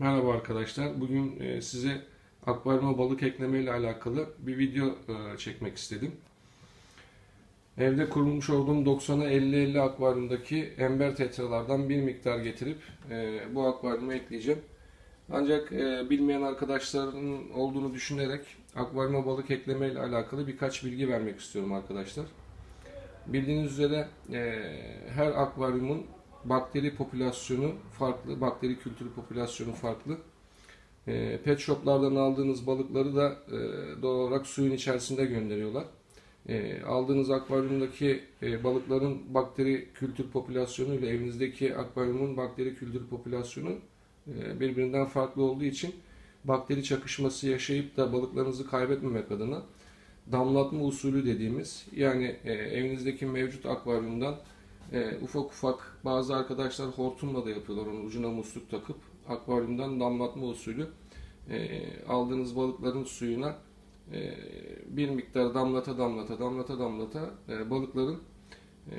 Merhaba arkadaşlar. Bugün e, size akvaryuma balık ekleme ile alakalı bir video e, çekmek istedim. Evde kurulmuş olduğum 90'a 50-50 akvaryumdaki ember tetralardan bir miktar getirip e, bu akvaryuma ekleyeceğim. Ancak bilmeyen arkadaşların olduğunu düşünerek akvaryuma balık ekleme ile alakalı birkaç bilgi vermek istiyorum arkadaşlar. Bildiğiniz üzere her akvaryumun bakteri popülasyonu farklı, bakteri kültürü popülasyonu farklı. E, pet shoplardan aldığınız balıkları da e, doğal olarak suyun içerisinde gönderiyorlar. E, aldığınız akvaryumdaki e, balıkların bakteri kültür popülasyonu ile evinizdeki akvaryumun bakteri kültür popülasyonu e, birbirinden farklı olduğu için bakteri çakışması yaşayıp da balıklarınızı kaybetmemek adına damlatma usulü dediğimiz yani e, evinizdeki mevcut akvaryumdan e, ufak ufak bazı arkadaşlar hortumla da yapıyorlar onu ucuna musluk takıp akvaryumdan damlatma usulü e, aldığınız balıkların suyuna e, bir miktar damlata damlata damlata damlata e, balıkların e,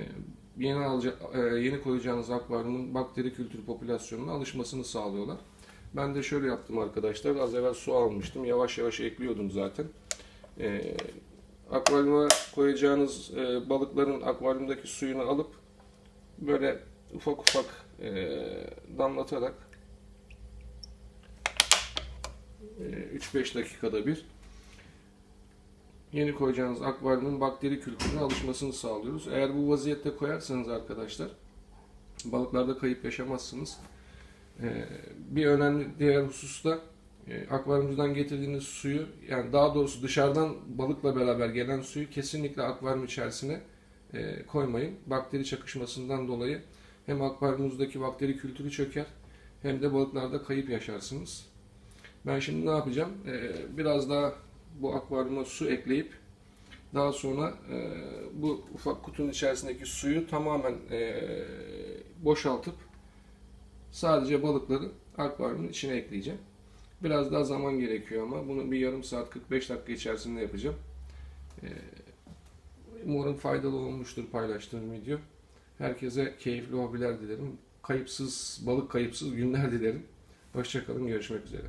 yeni alca, e, yeni koyacağınız akvaryumun bakteri kültür popülasyonuna alışmasını sağlıyorlar. Ben de şöyle yaptım arkadaşlar. Az evvel su almıştım. Yavaş yavaş ekliyordum zaten. E, akvaryuma koyacağınız e, balıkların akvaryumdaki suyunu alıp böyle ufak ufak e, damlatarak e, 3-5 dakikada bir yeni koyacağınız akvaryumun bakteri kültürüne alışmasını sağlıyoruz. Eğer bu vaziyette koyarsanız arkadaşlar balıklarda kayıp yaşamazsınız. E, bir önemli diğer hususta e, akvaryumdan getirdiğiniz suyu yani daha doğrusu dışarıdan balıkla beraber gelen suyu kesinlikle akvaryum içerisine e, koymayın. Bakteri çakışmasından dolayı hem akvaryumunuzdaki bakteri kültürü çöker hem de balıklarda kayıp yaşarsınız. Ben şimdi ne yapacağım? E, biraz daha bu akvaryuma su ekleyip daha sonra e, bu ufak kutunun içerisindeki suyu tamamen e, boşaltıp sadece balıkları akvaryumun içine ekleyeceğim. Biraz daha zaman gerekiyor ama bunu bir yarım saat 45 dakika içerisinde yapacağım. Ee, umarım faydalı olmuştur paylaştığım video. Herkese keyifli hobiler dilerim. Kayıpsız, balık kayıpsız günler dilerim. Hoşçakalın, görüşmek üzere.